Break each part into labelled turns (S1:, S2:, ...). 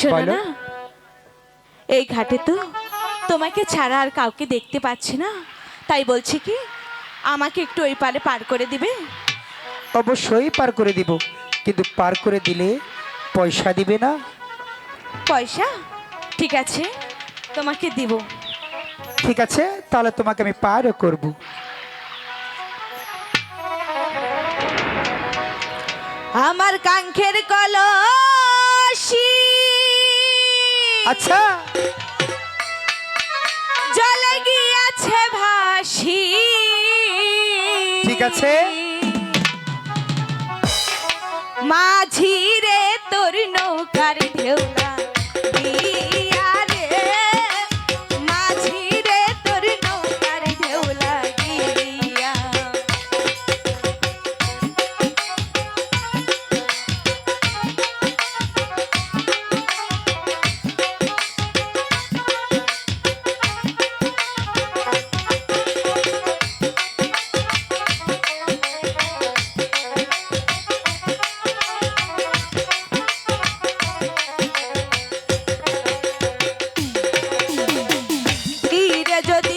S1: শোনো না। এই ঘাটে তো তোমাকে ছাড়া আর কাউকে দেখতে পাচ্ছি না। তাই বলছি কি আমাকে একটু ওই পারে পার করে দিবে?
S2: অবশ্যই পার করে দিব কিন্তু পার করে দিলে পয়সা দিবে না।
S1: পয়সা? ঠিক আছে তোমাকে দিব।
S2: ঠিক আছে তাহলে তোমাকে আমি পারও করব।
S1: আমার কাঙ্ক্ষের কলসি
S2: আচ্ছা
S1: জলে গিয়াছে ভাসি
S2: ঠিক আছে।
S1: মাঝি রে তোর নৌকার ঢেউলা তীরে যদি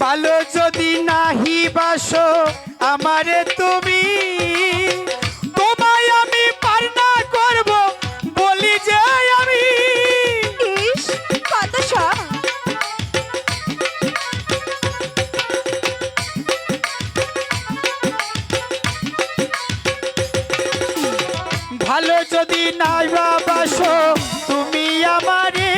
S1: ভালো যদি নাহি বাসো আমারে তুমি। তোমায় আমি পারনা করব বলি যে আমি। ভালো যদি নাই বাসো তুমি আমারে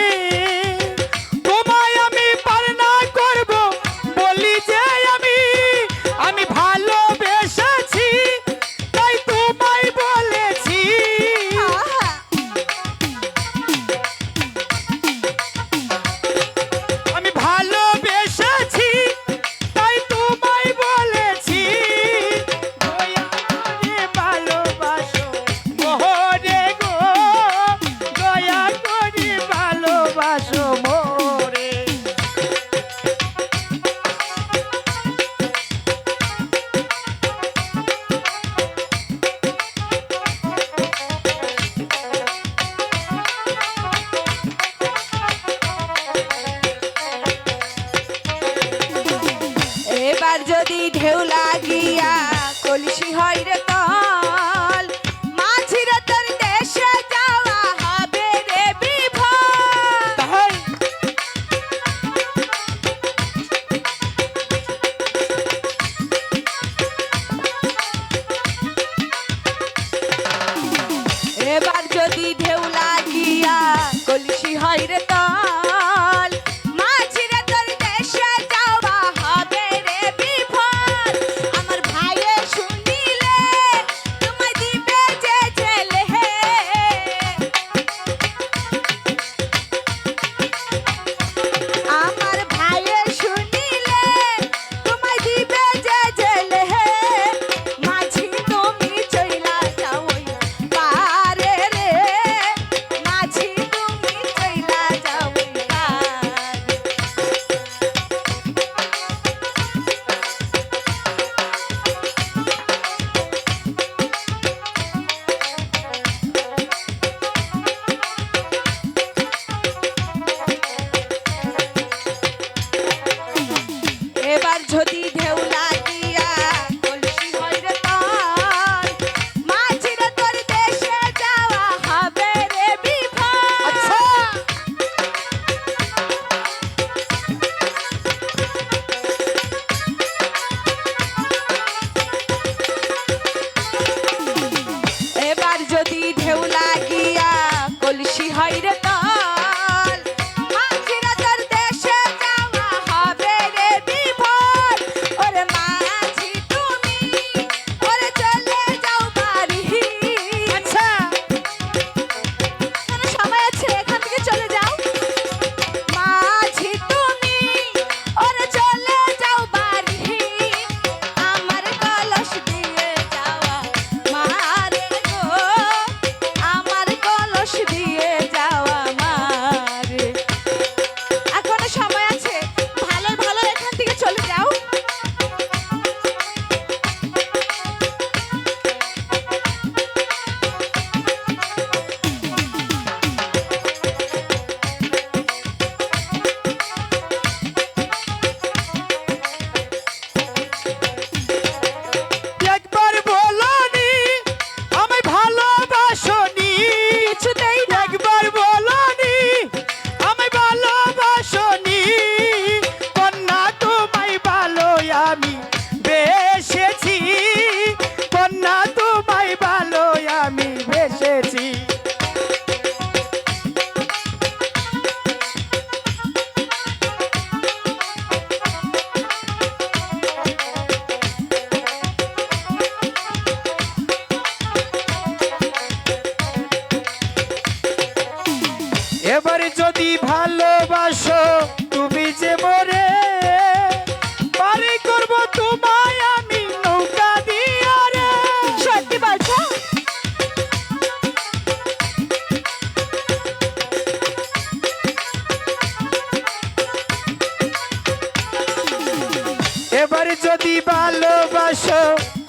S1: এবার যদি ভালোবাসো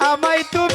S1: আমায় তুমি